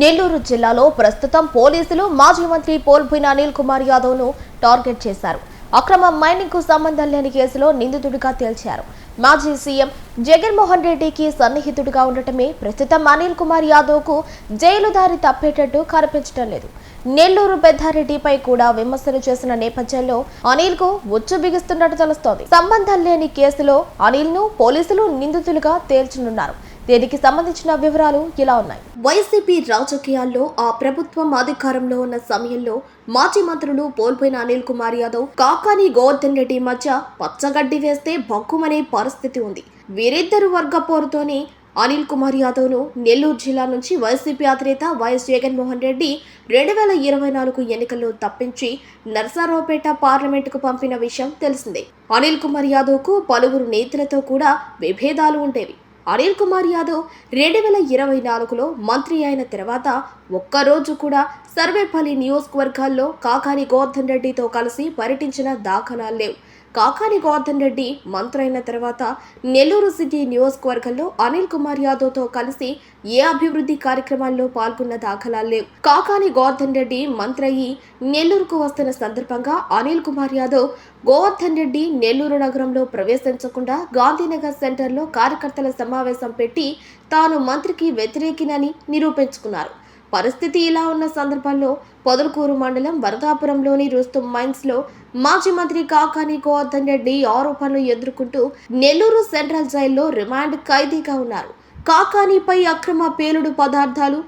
నెల్లూరు జిల్లాలో ప్రస్తుతం పోలీసులు మాజీ మంత్రి పోల్పోయిన అనిల్ కుమార్ యాదవ్ను టార్గెట్ చేశారు. అక్రమ మైనింగ్కు సంబంధం లేని కేసులో నిందితుడిగా తేల్చారు. మాజీ సీఎం జగన్మోహన్ రెడ్డికి సన్నిహితుడిగా ఉండటమే ప్రస్తుతం అనిల్ కుమార్ యాదవ్కు జైలు దారి తప్పేటట్టు కనిపించడం లేదు. నెల్లూరు పెద్దారెడ్డిపై కూడా విమర్శలు చేసిన నేపథ్యంలో అనిల్కు ఉచ్చు బిగిస్తున్నట్టు తెలుస్తోంది. సంబంధం లేని కేసులో అనిల్ను పోలీసులు నిందితులుగా తేల్చనున్నారు. దీనికి సంబంధించిన వివరాలు ఇలా ఉన్నాయి. వైసీపీ రాజకీయాల్లో ఆ ప్రభుత్వం అధికారంలో ఉన్న సమయంలో మాజీ మంత్రులు పోల్పోయిన అనిల్ కుమార్ యాదవ్ కాకాని గోవర్ధన్ రెడ్డి మధ్య పచ్చగడ్డి వేస్తే బగ్గుమనే పరిస్థితి ఉంది. వీరిద్దరు వర్గ పోరుతోనే అనిల్ కుమార్ యాదవ్ను నెల్లూరు జిల్లా నుంచి వైసీపీ అధినేత వైఎస్ జగన్మోహన్ రెడ్డి రెండు వేల ఇరవై నాలుగు ఎన్నికల్లో తప్పించి నర్సారావుపేట పార్లమెంటుకు పంపిన విషయం తెలిసిందే. అనిల్ కుమార్ యాదవ్కు పలువురు నేతలతో కూడా విభేదాలు ఉండేవి. అనిల్ కుమార్ యాదవ్ రెండు వేల ఇరవై నాలుగులో మంత్రి అయిన తర్వాత ఒక్కరోజు కూడా సర్వేపల్లి నియోజకవర్గాల్లో కాకాని గోవర్ధన్ రెడ్డితో కలిసి పర్యటించిన దాఖలాలు లేవు. కాకాని గోవర్ధన్ రెడ్డి మంత్రి అయిన తర్వాత నెల్లూరు సిటీ నియోజకవర్గంలో అనిల్ కుమార్ యాదవ్తో కలిసి ఏ అభివృద్ధి కార్యక్రమాల్లో పాల్గొన్న దాఖలాలు లేవు. కాకాని గోవర్ధన్ రెడ్డి మంత్రి అయ్యి నెల్లూరుకు వస్తున్న సందర్భంగా అనిల్ కుమార్ యాదవ్ గోవర్ధన్ రెడ్డి నెల్లూరు నగరంలో ప్రవేశించకుండా గాంధీనగర్ సెంటర్లో కార్యకర్తల సమావేశం పెట్టి తాను మంత్రికి వ్యతిరేకినని నిరూపించుకున్నారు. పరిస్థితి ఇలా ఉన్న సందర్భంలో పొదలకూరు మండలం వరదాపురంలోని రుస్తుం మైన్స్లో మాజీ మంత్రి కాకాని గోవర్ధన్ రెడ్డి ఆరోపణలు ఎదుర్కొంటూ నెల్లూరు సెంట్రల్ జైల్లో రిమాండ్ ఖైదీగా ఉన్నారు. కాకానీపై అక్రమ పేలుడు పదార్థాలు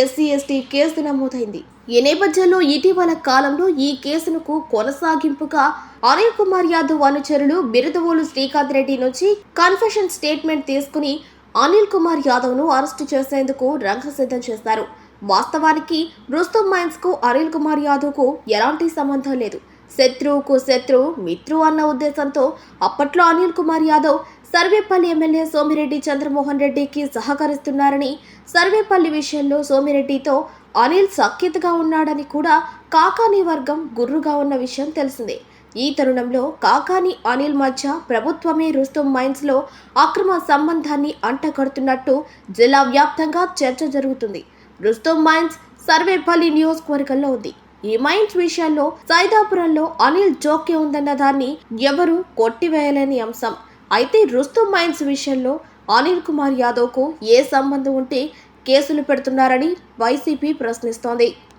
ఎస్సీ ఎస్టీ కేసు నమోదైంది. ఈ నేపథ్యంలో ఇటీవల కాలంలో ఈ కేసునకు కొనసాగింపుగా అనిల్ కుమార్ యాదవ్ అనుచరులు బిరుదవోలు శ్రీకాంత్ రెడ్డి నుంచి కన్ఫెషన్ స్టేట్మెంట్ తీసుకుని అనిల్ కుమార్ యాదవ్ను అరెస్టు చేసేందుకు రంగసిద్ధం చేశారు. వాస్తవానికి రుస్తుం మైన్స్కు అనిల్ కుమార్ యాదవ్కు ఎలాంటి సంబంధం లేదు. శత్రువుకు శత్రువు మిత్రు అన్న ఉద్దేశంతో అప్పట్లో అనిల్ కుమార్ యాదవ్ సర్వేపల్లి ఎమ్మెల్యే సోమిరెడ్డి చంద్రమోహన్ రెడ్డికి సహకరిస్తున్నారని సర్వేపల్లి విషయంలో సోమిరెడ్డితో అనిల్ సఖ్యతగా ఉన్నాడని కూడా కాకాని వర్గం గుర్రుగా ఉన్న విషయం తెలిసిందే. ఈ తరుణంలో కాకాని అనిల్ మధ్య ప్రభుత్వమే రుస్తుం మైన్స్లో అక్రమ సంబంధాన్ని అంటగడుతున్నట్టు జిల్లా వ్యాప్తంగా చర్చ జరుగుతుంది. రుస్తుం మైన్స్ సర్వేపల్లి నియోజకవర్గంలో ఉంది. ఈ మైన్స్ విషయంలో సైదాపురంలో అనిల్ జోక్యం ఉందన్న దాన్ని ఎవరూ కొట్టివేయలేని అంశం. అయితే రుస్తుం మైన్స్ విషయంలో అనిల్ కుమార్ యాదవ్కు ఏ సంబంధం ఉంటే కేసులు పెడుతున్నారని వైసీపీ ప్రశ్నిస్తోంది.